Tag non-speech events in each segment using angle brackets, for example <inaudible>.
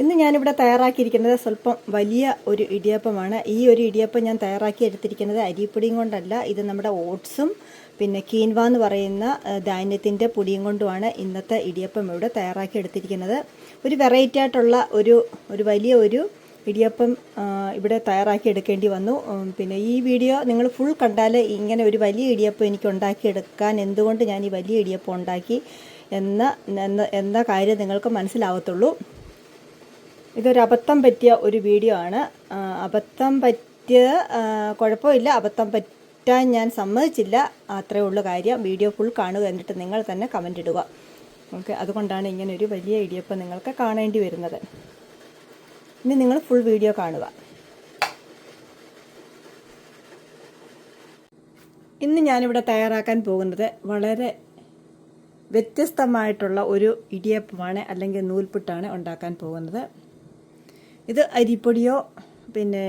ഇന്ന് ഞാനിവിടെ തയ്യാറാക്കിയിരിക്കുന്നത് സ്വല്പം വലിയ ഒരു ഇടിയപ്പമാണ്. ഈ ഒരു ഇടിയപ്പം ഞാൻ തയ്യാറാക്കി എടുത്തിരിക്കുന്നത് അരിപ്പൊടിയും കൊണ്ടല്ല. ഇത് നമ്മുടെ ഓട്സും പിന്നെ കീൻവ എന്ന് പറയുന്ന ധാന്യത്തിന്റെ പൊടിയും കൊണ്ടുമാണ് ഇന്നത്തെ ഇടിയപ്പം ഇവിടെ തയ്യാറാക്കി എടുത്തിരിക്കുന്നത്. ഒരു വെറൈറ്റി ആയിട്ടുള്ള ഒരു ഒരു വലിയ ഒരു ഇടിയപ്പം ഇവിടെ തയ്യാറാക്കി എടുക്കേണ്ടി വന്നു. പിന്നെ ഈ വീഡിയോ നിങ്ങൾ ഫുൾ കണ്ടാൽ ഇങ്ങനെ ഒരു വലിയ ഇടിയപ്പം എനിക്ക് ഉണ്ടാക്കിയെടുക്കാൻ എന്തുകൊണ്ട് ഞാൻ ഈ വലിയ ഇടിയപ്പം ഉണ്ടാക്കി എന്ന എന്ന കാര്യം നിങ്ങൾക്ക് മനസ്സിലാവത്തുള്ളൂ. ഇതൊരു അബദ്ധം പറ്റിയ ഒരു വീഡിയോ ആണ്. അബദ്ധം പറ്റിയ കുഴപ്പമില്ല. അബദ്ധം പറ്റാൻ ഞാൻ സമ്മതിച്ചില്ല. അത്രേ ഉള്ളൂ കാര്യം. വീഡിയോ ഫുൾ കാണുക എന്നിട്ട് നിങ്ങൾ തന്നെ കമന്റ് ഇടുക. ഓക്കെ അതുകൊണ്ടാണ് ഇങ്ങനെ ഒരു വലിയ ഇടിയപ്പം നിങ്ങൾക്ക് കാണേണ്ടി വരുന്നത്. ഇനി നിങ്ങൾ ഫുൾ വീഡിയോ കാണുക. ഇന്ന് ഞാനിവിടെ തയ്യാറാക്കാൻ പോകുന്നത് വളരെ വ്യത്യസ്തമായിട്ടുള്ള ഒരു ഇടിയപ്പമാണ് അല്ലെങ്കിൽ നൂൽപുട്ടാണ് ഉണ്ടാക്കാൻ പോകുന്നത്. ഇത് അരിപ്പൊടിയോ പിന്നെ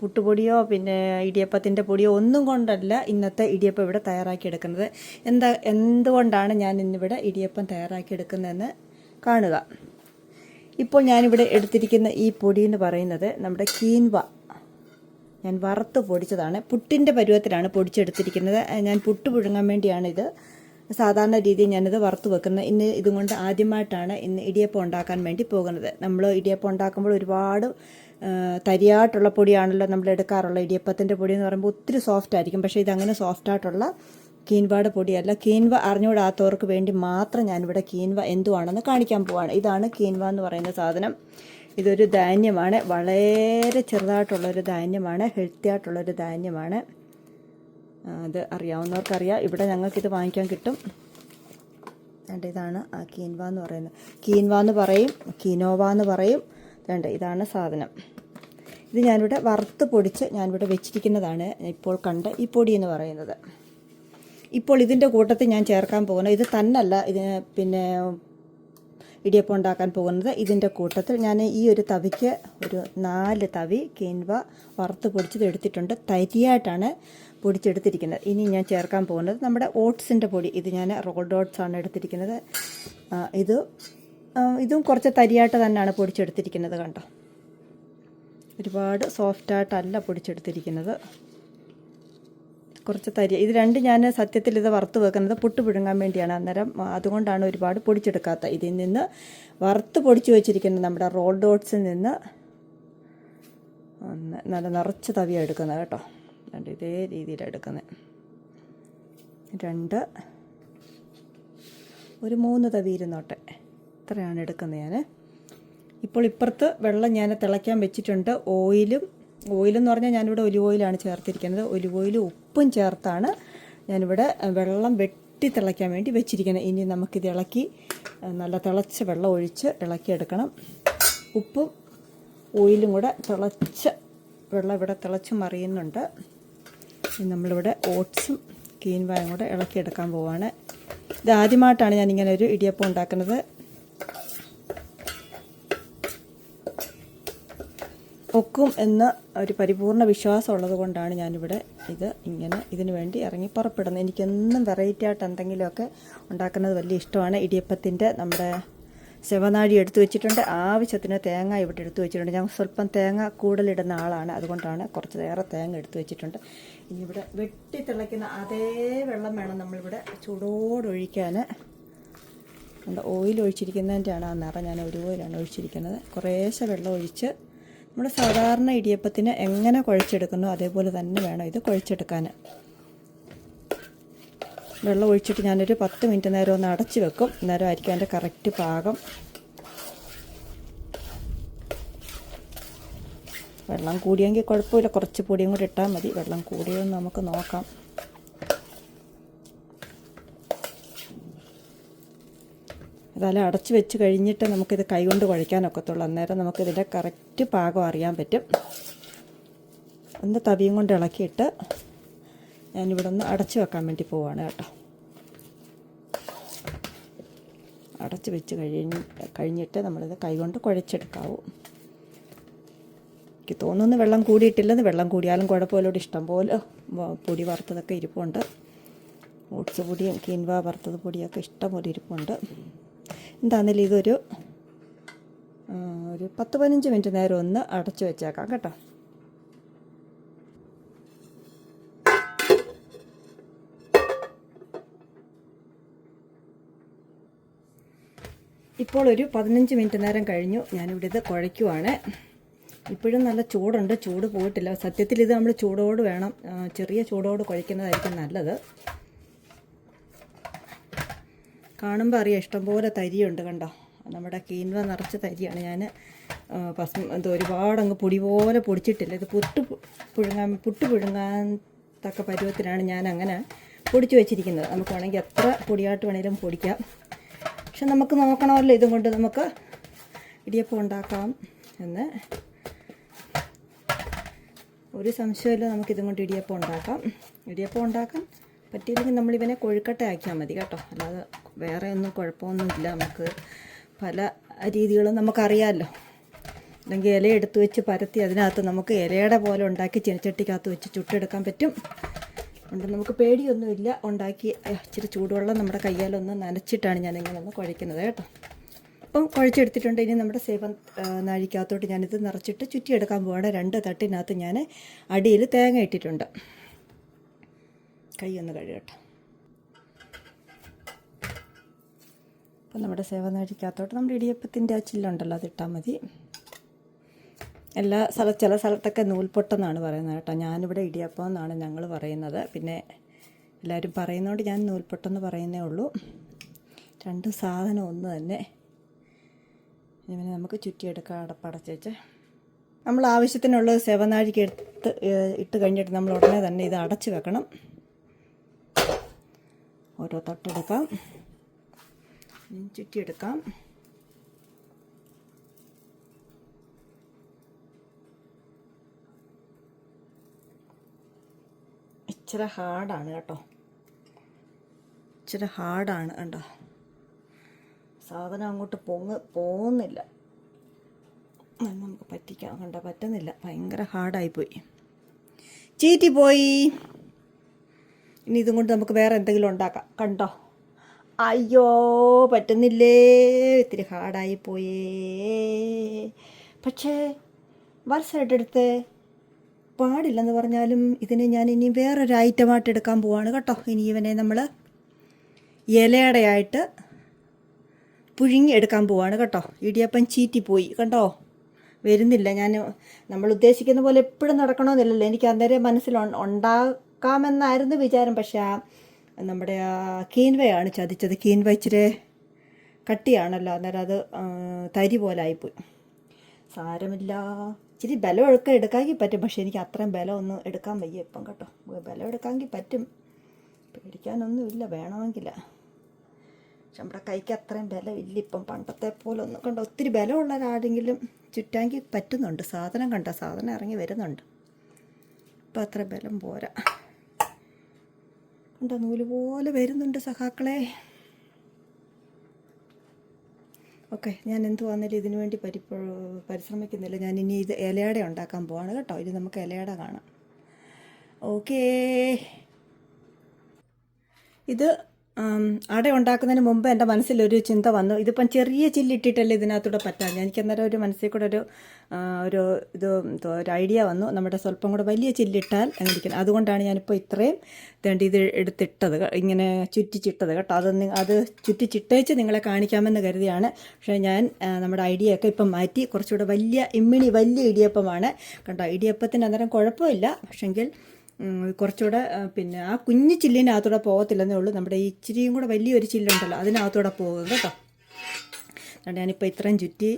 പുട്ടുപൊടിയോ പിന്നെ ഇടിയപ്പത്തിന്റെ പൊടിയോ ഒന്നും കൊണ്ടല്ല ഇന്നത്തെ ഇടിയപ്പം ഇവിടെ തയ്യാറാക്കിയെടുക്കുന്നത്. എന്താ എന്തുകൊണ്ടാണ് ഞാൻ ഇന്നിവിടെ ഇടിയപ്പം തയ്യാറാക്കിയെടുക്കുന്നതെന്ന് കാണുക. ഇപ്പോൾ ഞാനിവിടെ എടുത്തിരിക്കുന്ന ഈ പൊടി എന്ന് പറയുന്നത് നമ്മുടെ കീൻവ. ഞാൻ വറുത്ത് പൊടിച്ചതാണ്. പുട്ടിന്റെ പരുവത്തിലാണ് പൊടിച്ചെടുത്തിരിക്കുന്നത്. ഞാൻ പുട്ട് പുഴുങ്ങാൻ വേണ്ടിയാണ് ഇത് സാധാരണ രീതിയിൽ ഞാനിത് വറുത്ത് വെക്കുന്നത് ഇന്ന് ഇതും കൊണ്ട് ആദ്യമായിട്ടാണ് ഇന്ന് ഇടിയപ്പം ഉണ്ടാക്കാൻ വേണ്ടി പോകുന്നത്. നമ്മൾ ഇടിയപ്പം ഉണ്ടാക്കുമ്പോൾ ഒരുപാട് തരിയായിട്ടുള്ള പൊടിയാണല്ലോ നമ്മൾ എടുക്കാറുള്ള ഇടിയപ്പത്തിന്റെ പൊടി എന്ന് പറയുമ്പോൾ ഒത്തിരി സോഫ്റ്റ് ആയിരിക്കും. പക്ഷേ ഇതങ്ങനെ സോഫ്റ്റ് ആയിട്ടുള്ള കീൻവയുടെ പൊടിയല്ല. കീൻവ അറിഞ്ഞുകൂടാത്തവർക്ക് വേണ്ടി മാത്രം ഞാനിവിടെ കീൻവ എന്തുവാണെന്ന് കാണിക്കാൻ പോവാണ്. ഇതാണ് കീൻവ എന്ന് പറയുന്ന സാധനം. ഇതൊരു ധാന്യമാണ്. വളരെ ചെറുതായിട്ടുള്ളൊരു ധാന്യമാണ്. ഹെൽത്തി ആയിട്ടുള്ളൊരു ധാന്യമാണ്. അത് അറിയാവുന്നവർക്കറിയാം. ഇവിടെ ഞങ്ങൾക്കിത് വാങ്ങിക്കാൻ കിട്ടും. രണ്ട് ഇതാണ് ആ കീൻവ എന്ന് പറയുന്നത്. കീൻവ എന്ന് പറയും കീനോവ എന്ന് പറയും. രണ്ട് ഇതാണ് സാധനം. ഇത് ഞാനിവിടെ വറുത്ത് പൊടിച്ച് ഞാനിവിടെ വെച്ചിരിക്കുന്നതാണ് ഇപ്പോൾ കണ്ട ഈ പൊടി എന്ന് പറയുന്നത്. ഇപ്പോൾ ഇതിന്റെ കൂട്ടത്തിൽ ഞാൻ ചേർക്കാൻ പോകുന്നത് ഇത് തന്നല്ല ഇതിന് പിന്നെ ഇടിയപ്പം ഉണ്ടാക്കാൻ പോകുന്നത്. ഇതിന്റെ കൂട്ടത്തിൽ ഞാൻ ഈ ഒരു തവിക്ക് ഒരു നാല് തവി കീൻവ വറുത്ത് പൊടിച്ചത് എടുത്തിട്ടുണ്ട്. തരിയായിട്ടാണ് പൊടിച്ചെടുത്തിരിക്കുന്നത്. ഇനി ഞാൻ ചേർക്കാൻ പോകുന്നത് നമ്മുടെ ഓട്സിന്റെ പൊടി. ഇത് ഞാൻ റോൾഡ് ഓട്സ് ആണ് എടുത്തിരിക്കുന്നത്. ഇത് ഇതും കുറച്ച് തരിയായിട്ട് തന്നെയാണ് പൊടിച്ചെടുത്തിരിക്കുന്നത് കണ്ടോ? ഒരുപാട് സോഫ്റ്റായിട്ടല്ല പൊടിച്ചെടുത്തിരിക്കുന്നത്. കുറച്ച് തരി ഇത് രണ്ട് ഞാൻ സത്യത്തിൽ ഇത് വറുത്ത് വെക്കുന്നത് പുട്ട് പുഴുങ്ങാൻ വേണ്ടിയാണ്. അന്നേരം അതുകൊണ്ടാണ് ഒരുപാട് പൊടിച്ചെടുക്കാത്ത. ഇതിൽ നിന്ന് വറുത്ത് പൊടിച്ച് വെച്ചിരിക്കുന്നത് നമ്മുടെ റോൾ ഡോട്ട്സിൽ നിന്ന് നല്ല നിറച്ച് തവിയാണ് എടുക്കുന്നത് കേട്ടോ. രണ്ട് ഇതേ രീതിയിലാണ് എടുക്കുന്നത് രണ്ട്. ഒരു മൂന്ന് തവി ഇരുന്നോട്ടെ. ഇത്രയാണ് എടുക്കുന്നത് ഞാൻ ഇപ്പോൾ ഇപ്പുറത്ത് വെള്ളം ഞാൻ തിളയ്ക്കാൻ വെച്ചിട്ടുണ്ട്. ഓയിലും ഓയിലെന്ന് പറഞ്ഞാൽ ഞാനിവിടെ ഒലിവ് ഓയിലാണ് ചേർത്തിരിക്കുന്നത്. ഒലിവ് ഓയിലും ഉപ്പും ചേർത്താണ് ഞാനിവിടെ വെള്ളം വെട്ടി തിളയ്ക്കാൻ വേണ്ടി വെച്ചിരിക്കുന്നത്. ഇനി നമുക്കിത് ഇളക്കി നല്ല തിളച്ച വെള്ളം ഒഴിച്ച് ഇളക്കിയെടുക്കണം. ഉപ്പും ഓയിലും കൂടെ തിളച്ച് വെള്ളം ഇവിടെ തിളച്ച് മറിയുന്നുണ്ട്. നമ്മളിവിടെ ഓട്സും കീൻവായും കൂടെ ഇളക്കിയെടുക്കാൻ പോവാണ്. ഇതാദ്യമായിട്ടാണ് ഞാനിങ്ങനെ ഒരു ഇടിയപ്പം ഉണ്ടാക്കുന്നത്. ഒക്കും എന്ന ഒരു പരിപൂർണ വിശ്വാസം ഉള്ളത് കൊണ്ടാണ് ഞാനിവിടെ ഇത് ഇങ്ങനെ ഇതിനു വേണ്ടി ഇറങ്ങി പുറപ്പെടുന്നത്. എനിക്കെന്നും വെറൈറ്റി ആയിട്ട് എന്തെങ്കിലുമൊക്കെ ഉണ്ടാക്കുന്നത് വലിയ ഇഷ്ടമാണ്. ഇടിയപ്പത്തിന്റെ നമ്മുടെ ശിവനാഴി എടുത്തു വെച്ചിട്ടുണ്ട്. ആവശ്യത്തിന് തേങ്ങ ഇവിടെ എടുത്തു വെച്ചിട്ടുണ്ട്. ഞാൻ സ്വല്പം തേങ്ങ കൂടുതലിടുന്ന ആളാണ്. അതുകൊണ്ടാണ് കുറച്ച് ഏറെ തേങ്ങ എടുത്തു വെച്ചിട്ടുണ്ട്. ഇനി ഇവിടെ വെട്ടി തിളയ്ക്കുന്ന അതേ വെള്ളം വേണം നമ്മളിവിടെ ചൂടോടൊഴിക്കാൻ എന്താ ഓയിൽ ഒഴിച്ചിരിക്കുന്നതിന്റെയാണ് ആ നിറം. ഞാൻ ഒരു ഓയിലാണ് ഒഴിച്ചിരിക്കുന്നത്. കുറേശ്ശെ വെള്ളം ഒഴിച്ച് നമ്മൾ സാധാരണ ഇടിയപ്പത്തിന് എങ്ങനെ കുഴച്ചെടുക്കുന്നു അതേപോലെ തന്നെ വേണം ഇത് കുഴച്ചെടുക്കാൻ. വെള്ളം ഒഴിച്ചിട്ട് ഞാനൊരു പത്ത് മിനിറ്റ് നേരം ഒന്ന് അടച്ച് വെക്കും. നേരം ആയിരിക്കും അതിന്റെ കറക്റ്റ് പാകം. വെള്ളം കൂടിയെങ്കിൽ കുഴപ്പമില്ല. കുറച്ച് പൊടിയും കൂടി ഇട്ടാൽ മതി. വെള്ളം കൂടിയെന്ന് നമുക്ക് നോക്കാം. അതായത് അടച്ചു വെച്ച് കഴിഞ്ഞിട്ട് നമുക്കിത് കൈകൊണ്ട് കുഴയ്ക്കാനൊക്കത്തുള്ളൂ. അന്നേരം നമുക്കിതിന്റെ കറക്റ്റ് പാകം അറിയാൻ പറ്റും. ഒന്ന് തവിയും കൊണ്ട് ഇളക്കിയിട്ട് ഞാനിവിടെ ഒന്ന് അടച്ചു വെക്കാൻ വേണ്ടി പോവാണ് കേട്ടോ. അടച്ചു വെച്ച് കഴിഞ്ഞ് കഴിഞ്ഞിട്ട് നമ്മളിത് കൈകൊണ്ട് കുഴച്ചെടുക്കാവൂ. എനിക്ക് തോന്നുന്നു വെള്ളം കൂടിയിട്ടില്ലെന്ന്. വെള്ളം കൂടിയാലും കുഴപ്പമില്ലോട് ഇഷ്ടം പോലെ പൊടി വറുത്തതൊക്കെ ഇരിപ്പുണ്ട്. ഓട്സ് പൊടിയും കീൻവ വറുത്തത് പൊടിയൊക്കെ ഇഷ്ടം പോലെ ഇരിപ്പുണ്ട്. എന്താണെങ്കിലും ഇതൊരു? ഒരു പത്ത് പതിനഞ്ച് മിനിറ്റ് നേരം ഒന്ന് അടച്ചു വെച്ചേക്കാം കേട്ടോ. ഇപ്പോൾ ഒരു പതിനഞ്ച് മിനിറ്റ് നേരം കഴിഞ്ഞു. ഞാനിവിടെ ഇത് കുഴയ്ക്കുവാണ്. ഇപ്പോഴും നല്ല ചൂടുണ്ട്. ചൂട് പോയിട്ടില്ല. സത്യത്തിൽ ഇത് നമ്മൾ ചൂടോട് വേണം. ചെറിയ ചൂടോട് കുഴയ്ക്കുന്നതായിരിക്കും നല്ലത്. കാണുമ്പോൾ അറിയാം ഇഷ്ടംപോലെ തരിയുണ്ട് കണ്ടോ? നമ്മുടെ കീൻവ നിറച്ച തരിയാണ് ഞാൻ. ഇത് ഒരുപാട് അങ്ങ് പൊടി പോലെ പൊടിച്ചിട്ടില്ല. ഇത് പുട്ട് പുഴുങ്ങാൻ പുട്ട് പുഴുങ്ങാൻ തക്ക പരുവത്തിനാണ് ഞാൻ അങ്ങനെ പൊടിച്ചു വെച്ചിരിക്കുന്നത്. നമുക്ക് വേണമെങ്കിൽ എത്ര പൊടിയായിട്ട് വേണേലും പൊടിക്കാം. പക്ഷെ നമുക്ക് നോക്കണമല്ലോ ഇതും കൊണ്ട് നമുക്ക് ഇടിയപ്പം ഉണ്ടാക്കാം എന്ന്. ഒരു സംശയമില്ല നമുക്കിതും കൊണ്ട് ഇടിയപ്പം ഉണ്ടാക്കാം. ഇടിയപ്പം ഉണ്ടാക്കാൻ പറ്റിയില്ലെങ്കിൽ നമ്മളിവനെ കൊഴുക്കട്ട ആക്കിയാൽ മതി കേട്ടോ. അല്ലാതെ വേറെ ഒന്നും കുഴപ്പമൊന്നുമില്ല. നമുക്ക് പല രീതികളും നമുക്കറിയാമല്ലോ അല്ലെങ്കിൽ ഇല എടുത്തു വെച്ച് പരത്തി അതിനകത്ത് നമുക്ക് ഇലയുടെ പോലെ ഉണ്ടാക്കി ചെനിച്ചട്ടിക്കകത്ത് വെച്ച് ചുട്ടെടുക്കാൻ പറ്റും. അതുകൊണ്ട് നമുക്ക് പേടിയൊന്നുമില്ല. ഉണ്ടാക്കി ഇച്ചിരി ചൂടുവെള്ളം നമ്മുടെ കയ്യാലൊന്ന് നനച്ചിട്ടാണ് ഞാൻ ഇങ്ങനെ ഒന്ന് കുഴയ്ക്കുന്നത് കേട്ടോ. അപ്പം കുഴച്ചെടുത്തിട്ടുണ്ട്. ഇനി നമ്മുടെ സേവൻ നാഴിക്കകത്തോട്ട് ഞാനിത് നിറച്ചിട്ട് ചുറ്റിയെടുക്കാൻ പോവാണ്. രണ്ട് തട്ടിനകത്ത് ഞാൻ അടിയിൽ തേങ്ങ ഇട്ടിട്ടുണ്ട്. കൈ ഒന്ന് കഴുകട്ടെ. അപ്പം നമ്മുടെ സേവനാഴിക്കകത്തോട്ട് നമ്മുടെ ഇടിയപ്പത്തിന്റെ ആ ചില്ലുണ്ടല്ലോ അതിട്ടാൽ മതി. എല്ലാ സ്ഥല ചില സ്ഥലത്തൊക്കെ നൂൽപൊട്ടെന്നാണ് പറയുന്നത് കേട്ടോ. ഞാനിവിടെ ഇടിയപ്പം എന്നാണ് ഞങ്ങൾ പറയുന്നത്. പിന്നെ എല്ലാവരും പറയുന്നതുകൊണ്ട് ഞാൻ നൂൽപൊട്ടെന്ന് പറയുന്നേ ഉള്ളൂ. രണ്ട് സാധനം ഒന്ന് തന്നെ ഇനി നമുക്ക് ചുറ്റിയെടുക്കാം അടപ്പടച്ചേച്ച് നമ്മൾ ആവശ്യത്തിനുള്ള സെവനാഴിക്ക് എടുത്ത് ഇട്ട് കഴിഞ്ഞിട്ട് നമ്മൾ ഉടനെ തന്നെ ഇത് അടച്ചു വെക്കണം. ഓരോ തട്ടെടുക്കാം. ചുറ്റിയെടുക്കാം. ഇച്ചിരി ഹാർഡാണ് കേട്ടോ. ഇച്ചിരി ഹാർഡാണ് കണ്ടോ. സാധനം അങ്ങോട്ട് പൊങ്ങ് പോകുന്നില്ല. നമുക്ക് പറ്റിക്കാൻ കണ്ട പറ്റുന്നില്ല. ഭയങ്കര ഹാർഡായിപ്പോയി. ചീറ്റി പോയി ഇനി ഇതും കൊണ്ട് നമുക്ക് വേറെ എന്തെങ്കിലും ഉണ്ടാക്കാം. കണ്ടോ? അയ്യോ പറ്റുന്നില്ലേ? ഇത്തിരി ഹാർഡായി പോയേ. പക്ഷേ വർഷമായിട്ടെടുത്ത് പാടില്ലെന്ന് പറഞ്ഞാലും ഇതിനെ ഞാൻ ഇനി വേറൊരു ഐറ്റമായിട്ട് എടുക്കാൻ പോവാണ് കേട്ടോ. ഇനി ഇവനെ നമ്മൾ ഇലയടയായിട്ട് പുഴുങ്ങി എടുക്കാൻ പോവാണ് കേട്ടോ. ഇടിയപ്പം ചീറ്റിപ്പോയി കണ്ടോ? വരുന്നില്ല. ഞാൻ നമ്മൾ ഉദ്ദേശിക്കുന്ന പോലെ എപ്പോഴും നടക്കണമെന്നില്ലല്ലോ. എനിക്ക് അന്നേരം മനസ്സിൽ ഉൺ- ഉണ്ടാക്കാമെന്നായിരുന്നു വിചാരം. പക്ഷേ ആ നമ്മുടെ ആ കീൻവയാണ് ചതിച്ചത്. കീൻവ ഇച്ചിരി കട്ടിയാണല്ലോ. അന്നേരം അത് തരി പോലെ ആയിപ്പോയി. സാരമില്ല. ഇച്ചിരി ബലം എടുക്കാൻ എടുക്കാമെങ്കിൽ പറ്റും. പക്ഷേ എനിക്ക് അത്രയും ബലം ഒന്ന് എടുക്കാൻ വയ്യ ഇപ്പം കേട്ടോ. ബലം എടുക്കാമെങ്കിൽ പറ്റും. പേടിക്കാനൊന്നുമില്ല. വേണമെങ്കിൽ പക്ഷെ നമ്മുടെ കൈക്ക് അത്രയും ബലമില്ല ഇപ്പം. പണ്ടത്തെ പോലെ ഒന്നും കണ്ട? ഒത്തിരി ബലമുള്ള ഒരാളെങ്കിലും ചുറ്റാങ്കിൽ പറ്റുന്നുണ്ട്. സാധനം കണ്ട? സാധനം ഇറങ്ങി വരുന്നുണ്ട്. ഇപ്പം അത്ര ബലം പോരാ. കണ്ടോ നൂൽ പോലെ വരുന്നുണ്ട് സഖാക്കളെ. ഓക്കെ ഞാൻ എന്ത് വന്നാലും ഇതിനു വേണ്ടി പരിപ്പ പരിശ്രമിക്കുന്നില്ല. ഞാൻ ഇനി ഇത് ഇലയട ഉണ്ടാക്കാൻ പോവാണ് കേട്ടോ. ഇനി നമുക്ക് ഇലയട കാണാം. ഓക്കേ. ഇത് അട ഉണ്ടാക്കുന്നതിന് മുമ്പ് എന്റെ മനസ്സിലൊരു ചിന്ത വന്നു. ഇതിപ്പം ചെറിയ ചില്ലിട്ടിട്ടല്ലേ ഇതിനകത്തൂടെ പറ്റാൻ എനിക്ക് അന്നേരം ഒരു മനസ്സിൽ കൂടെ ഒരു ഒരു ഇത് ഒരു ഐഡിയ വന്നു. നമ്മുടെ സ്വല്പം കൂടെ വലിയ ചില്ലിട്ടാൽ എന്നിരിക്കുന്നത് അതുകൊണ്ടാണ് ഞാനിപ്പോൾ ഇത്രയും തേണ്ടി ഇത് എടുത്തിട്ടത്. ഇങ്ങനെ ചുറ്റിച്ചിട്ടത് കേട്ടോ. അത് അത് ചുറ്റിച്ചിട്ടേച്ച് നിങ്ങളെ കാണിക്കാമെന്ന് കരുതിയാണ്. പക്ഷേ ഞാൻ നമ്മുടെ ഐഡിയ ഒക്കെ ഇപ്പം മാറ്റി. കുറച്ചുകൂടെ വലിയ ഇമ്മിണി വലിയ ഇടിയപ്പമാണ്. കണ്ടോ ഇടിയപ്പത്തിന് അന്നേരം കുഴപ്പമില്ല. പക്ഷെങ്കിൽ കുറച്ചുകൂടെ പിന്നെ ആ കുഞ്ഞു ചില്ലിനകത്തൂടെ പോകത്തില്ലെന്നേ ഉള്ളൂ. നമ്മുടെ ഈ ഇച്ചിരിയും കൂടെ വലിയൊരു ചില്ലുണ്ടല്ലോ അതിനകത്തൂടെ പോകും കേട്ടോ. അതുകൊണ്ട് ഞാനിപ്പോൾ ഇത്രയും ചുറ്റി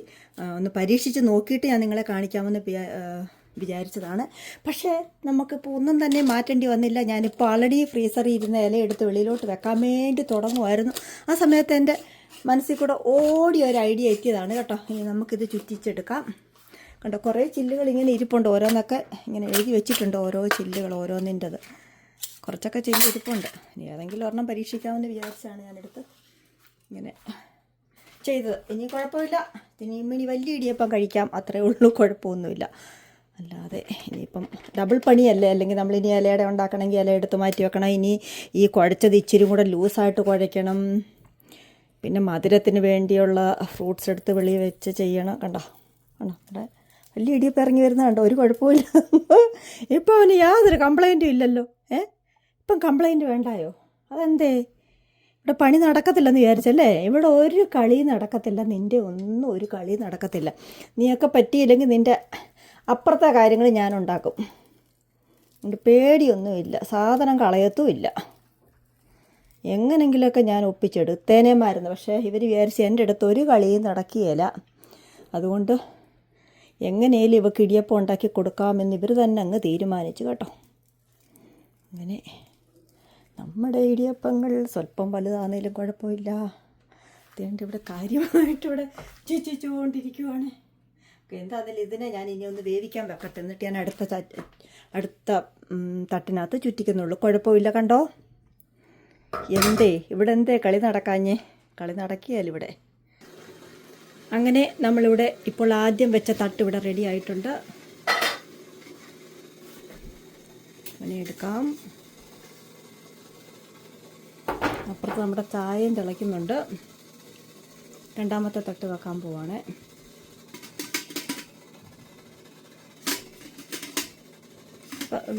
ഒന്ന് പരീക്ഷിച്ച് നോക്കിയിട്ട് ഞാൻ നിങ്ങളെ കാണിക്കാമെന്ന് വിചാരിച്ചതാണ്. പക്ഷേ നമുക്കിപ്പോൾ ഒന്നും തന്നെ മാറ്റേണ്ടി വന്നില്ല. ഞാനിപ്പോൾ ആൾറെഡി ഫ്രീസറിൽ ഇരുന്ന ഇല എടുത്ത് വെളിയിലോട്ട് വെക്കാൻ വേണ്ടി തുടങ്ങുമായിരുന്നു ആ സമയത്ത് എന്റെ മനസ്സിൽ കൂടെ ഓടിയ ഒരു ഐഡിയ എത്തിയതാണ് കേട്ടോ. ഇനി നമുക്കിത് ചുറ്റിച്ചെടുക്കാം. കണ്ടോ കുറേ ചില്ലുകൾ ഇങ്ങനെ ഇരിപ്പുണ്ട്. ഓരോന്നൊക്കെ ഇങ്ങനെ എഴുതി വെച്ചിട്ടുണ്ട് ഓരോ ചില്ലുകൾ ഓരോന്നിന്റെത്. കുറച്ചൊക്കെ ചില്ല് ഇരിപ്പുണ്ട്. ഇനി ഏതെങ്കിലും ഒരെണ്ണം പരീക്ഷിക്കാമെന്ന് വിചാരിച്ചാണ് ഞാനെടുത്ത് ഇങ്ങനെ ചെയ്തത്. ഇനി കുഴപ്പമില്ല. ഇനിയും ഇനി വലിയ ഇടിയപ്പം കഴിക്കാം. അത്രേ ഉള്ളൂ കുഴപ്പമൊന്നുമില്ല. അല്ലാതെ ഇനിയിപ്പം ഡബിൾ പണിയല്ലേ? അല്ലെങ്കിൽ നമ്മൾ ഇനി ഇലയുടെ ഉണ്ടാക്കണമെങ്കിൽ ഇല എടുത്ത് മാറ്റി വെക്കണം. ഇനി ഈ കുഴച്ചത് ഇച്ചിരി കൂടെ ലൂസായിട്ട് കുഴയ്ക്കണം. പിന്നെ മധുരത്തിന് വേണ്ടിയുള്ള ഫ്രൂട്ട്സ് എടുത്ത് വെളി വെച്ച് ചെയ്യണം. കണ്ടോ? ആണോ? ഇവിടെ വലിയ ഇടിയപ്പം ഇറങ്ങി വരുന്ന കണ്ടോ? ഒരു കുഴപ്പമില്ല <laughs> ഇപ്പം അവന് യാതൊരു കംപ്ലൈന്റും ഇല്ലല്ലോ. ഏ? ഇപ്പം കംപ്ലൈന്റ് വേണ്ടായോ? അതെന്തേ? ഇവിടെ പണി നടക്കത്തില്ലെന്ന് വിചാരിച്ചല്ലേ? ഇവിടെ ഒരു കളി നടക്കത്തില്ല. നിന്റെ ഒന്നും ഒരു കളി നടക്കത്തില്ല. നീയൊക്കെ പറ്റിയില്ലെങ്കിൽ നിന്റെ അപ്പുറത്തെ കാര്യങ്ങൾ ഞാനുണ്ടാക്കും എന്റെ പേടിയൊന്നുമില്ല. സാധനം കളയത്തുമില്ല. എങ്ങനെങ്കിലുമൊക്കെ ഞാൻ ഒപ്പിച്ചെടുത്തേനേമായിരുന്നു പക്ഷേ ഇവർ വിചാരിച്ച് എന്റെ അടുത്ത് ഒരു കളിയും നടക്കുകയില്ല. അതുകൊണ്ട് എങ്ങനെയും ഇവക്ക് ഇടിയപ്പം ഉണ്ടാക്കി കൊടുക്കാമെന്ന് ഇവർ തന്നെ അങ്ങ് തീരുമാനിച്ചു കേട്ടോ. അങ്ങനെ നമ്മുടെ ഇടിയപ്പങ്ങൾ സ്വല്പം വലുതാണെങ്കിലും കുഴപ്പമില്ല. അതുകൊണ്ട് ഇവിടെ കാര്യമായിട്ട് ഇവിടെ ചുറ്റിച്ചുകൊണ്ടിരിക്കുവാണ്. എന്താണെങ്കിലും ഇതിനെ ഞാൻ ഇനി ഒന്ന് വേവിക്കാൻ വെക്കട്ടെ. എന്നിട്ട് ഞാൻ അടുത്ത അടുത്ത തട്ടിനകത്ത് ചുറ്റിക്കുന്നുള്ളൂ. കുഴപ്പമില്ല കണ്ടോ? എന്തേ ഇവിടെ എന്തേ കളി നടക്കാഞ്ഞേ? കളി നടക്കിയാലിവിടെ അങ്ങനെ നമ്മളിവിടെ ഇപ്പോൾ ആദ്യം വെച്ച തട്ട് ഇവിടെ റെഡി ആയിട്ടുണ്ട്. അങ്ങനെ എടുക്കാം. അപ്പുറത്ത് നമ്മുടെ ചായയും തിളയ്ക്കുന്നുണ്ട്. രണ്ടാമത്തെ തട്ട് വെക്കാൻ പോവാണ്.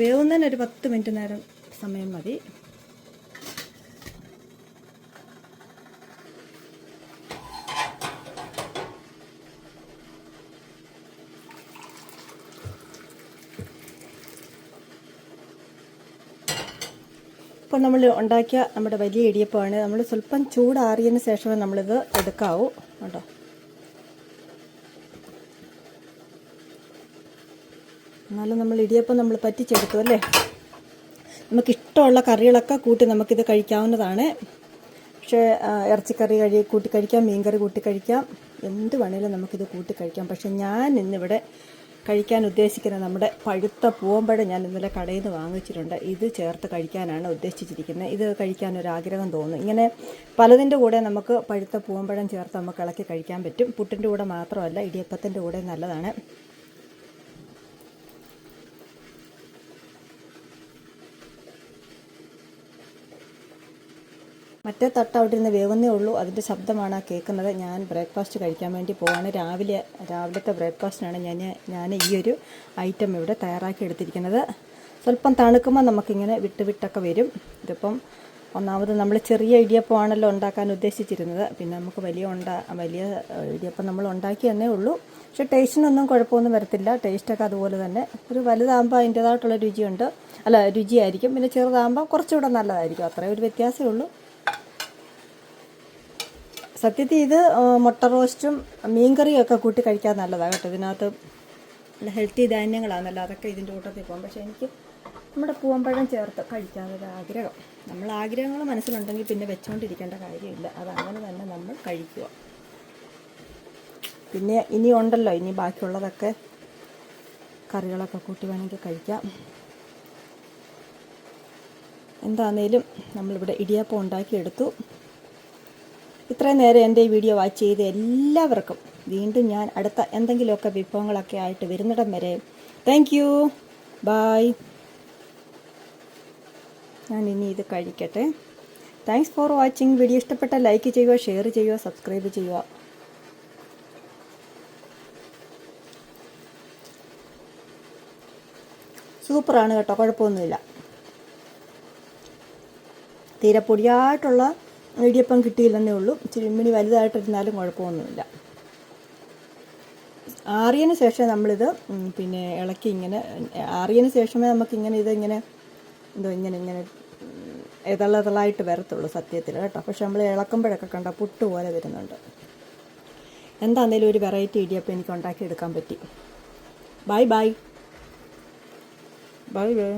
വേവുന്നതിന് ഒരു പത്ത് മിനിറ്റ് നേരം സമയം മതി. ഇപ്പോൾ നമ്മൾ ഉണ്ടാക്കിയ നമ്മുടെ വലിയ ഇടിയപ്പമാണ്. നമ്മൾ സ്വല്പം ചൂടാറിയതിന് ശേഷമേ നമ്മളിത് എടുക്കാവൂ. കേട്ടോ എന്നാലും നമ്മൾ ഇടിയപ്പം നമ്മൾ പറ്റിച്ചെടുത്തു അല്ലേ? നമുക്കിഷ്ടമുള്ള കറികളൊക്കെ കൂട്ടി നമുക്കിത് കഴിക്കാവുന്നതാണ്. പക്ഷേ ഇറച്ചിക്കറി കഴി കൂട്ടി കഴിക്കാം മീൻകറി കൂട്ടി കഴിക്കാം. എന്ത് വേണേലും നമുക്കിത് കൂട്ടി കഴിക്കാം. പക്ഷേ ഞാൻ ഇന്നിവിടെ കഴിക്കാൻ ഉദ്ദേശിക്കുന്നത് നമ്മുടെ പഴുത്ത പൂവമ്പഴം ഞാൻ ഇന്നലെ കടയിൽ നിന്ന് വാങ്ങിച്ചിട്ടുണ്ട്. ഇത് ചേർത്ത് കഴിക്കാനാണ് ഉദ്ദേശിച്ചിരിക്കുന്നത്. ഇത് കഴിക്കാൻ ഒരു ആഗ്രഹം തോന്നുന്നു. ഇങ്ങനെ പലതിന്റെ കൂടെ നമുക്ക് പഴുത്ത പൂവമ്പഴം ചേർത്ത് നമുക്ക് ഇളക്കി കഴിക്കാൻ പറ്റും. പുട്ടിന്റെ കൂടെ മാത്രമല്ല ഇടിയപ്പത്തിന്റെ കൂടെ നല്ലതാണ്. മറ്റേ തട്ട് അവിടെ ഇരുന്ന് വേവുന്നേ ഉള്ളൂ. അതിന്റെ ശബ്ദമാണ് ആ കേൾക്കുന്നത്. ഞാൻ ബ്രേക്ക്ഫാസ്റ്റ് കഴിക്കാൻ വേണ്ടി പോവാണ്. രാവിലെ രാവിലത്തെ ബ്രേക്ക്ഫാസ്റ്റിനാണ് ഞാൻ ഞാൻ ഈ ഒരു ഐറ്റം ഇവിടെ തയ്യാറാക്കി എടുത്തിരിക്കുന്നത്. സ്വല്പം തണുക്കുമ്പോൾ നമുക്കിങ്ങനെ വിട്ട് വിട്ടൊക്കെ വരും. ഇതിപ്പം ഒന്നാമത് നമ്മൾ ചെറിയ ഇടിയപ്പമാണല്ലോ ഉണ്ടാക്കാൻ ഉദ്ദേശിച്ചിരുന്നത്. പിന്നെ നമുക്ക് വലിയ ഉണ്ടാ വലിയ ഇടിയപ്പം നമ്മൾ ഉണ്ടാക്കി എന്നേ ഉള്ളൂ. പക്ഷേ ടേസ്റ്റിനൊന്നും കുഴപ്പമൊന്നും വരത്തില്ല. ടേസ്റ്റൊക്കെ അതുപോലെ തന്നെ. ഒരു വലുതാകുമ്പോൾ അതിന്റേതായിട്ടുള്ള രുചിയുണ്ട്. അല്ല രുചിയായിരിക്കും. പിന്നെ ചെറുതാകുമ്പോൾ കുറച്ചുകൂടെ നല്ലതായിരിക്കും. അത്രയും ഒരു വ്യത്യാസമേ ഉള്ളൂ. സത്യത്തിൽ ഇത് മുട്ട റോസ്റ്റും മീൻകറിയും ഒക്കെ കൂട്ടി കഴിക്കാൻ നല്ലതാണ് കേട്ടോ. ഇതിനകത്ത് ഹെൽത്തി ധാന്യങ്ങളാണല്ലോ. അതൊക്കെ ഇതിന്റെ കൂട്ടത്തിൽ പോകും. പക്ഷേ എനിക്ക് നമ്മുടെ പൂവമ്പഴം ചേർത്ത് കഴിക്കാനൊരു ആഗ്രഹം. നമ്മൾ ആഗ്രഹങ്ങൾ മനസ്സിലുണ്ടെങ്കിൽ പിന്നെ വെച്ചുകൊണ്ടിരിക്കേണ്ട കാര്യമില്ല. അതങ്ങനെ തന്നെ നമ്മൾ കഴിക്കുക. പിന്നെ ഇനി ഉണ്ടല്ലോ. ഇനി ബാക്കിയുള്ളതൊക്കെ കറികളൊക്കെ കൂട്ടി വേണമെങ്കിൽ കഴിക്കാം. എന്താണേലും നമ്മളിവിടെ ഇടിയപ്പം ഉണ്ടാക്കിയെടുത്തു. ഇത്രയും നേരം എന്റെ ഈ വീഡിയോ വാച്ച് ചെയ്ത എല്ലാവർക്കും വീണ്ടും ഞാൻ അടുത്ത എന്തെങ്കിലുമൊക്കെ വിഭവങ്ങളൊക്കെ ആയിട്ട് വരുന്നിടം വരെ. താങ്ക് യു ബായ് ഞാൻ ഇനി ഇത് കഴിക്കട്ടെ. താങ്ക്സ് ഫോർ വാച്ചിങ് വീഡിയോ ഇഷ്ടപ്പെട്ട ലൈക്ക് ചെയ്യുക ഷെയർ ചെയ്യുക സബ്സ്ക്രൈബ് ചെയ്യുക. സൂപ്പറാണ് കേട്ടോ കുഴപ്പമൊന്നുമില്ല. തീരെ പൊടിയായിട്ടുള്ള ഇടിയപ്പം കിട്ടിയില്ലെന്നേ ഉള്ളൂ. ചിരുമിണി വലുതായിട്ടിരുന്നാലും കുഴപ്പമൊന്നുമില്ല. ആറിയതിന് ശേഷം നമ്മളിത് പിന്നെ ഇളക്കി ഇങ്ങനെ ആറിയതിന് ശേഷമേ നമുക്കിങ്ങനെ ഇതിങ്ങനെ എന്തോ ഇങ്ങനെ ഇങ്ങനെ ഇതളതളായിട്ട് വരത്തുള്ളൂ സത്യത്തിൽ കേട്ടോ. പക്ഷെ നമ്മൾ ഇളക്കുമ്പോഴൊക്കെ കണ്ട പുട്ട് പോലെ വരുന്നുണ്ട്. എന്താണെങ്കിലും ഒരു വെറൈറ്റി ഇടിയപ്പം എനിക്ക് ഉണ്ടാക്കിയെടുക്കാൻ പറ്റി. Bye bye bye bye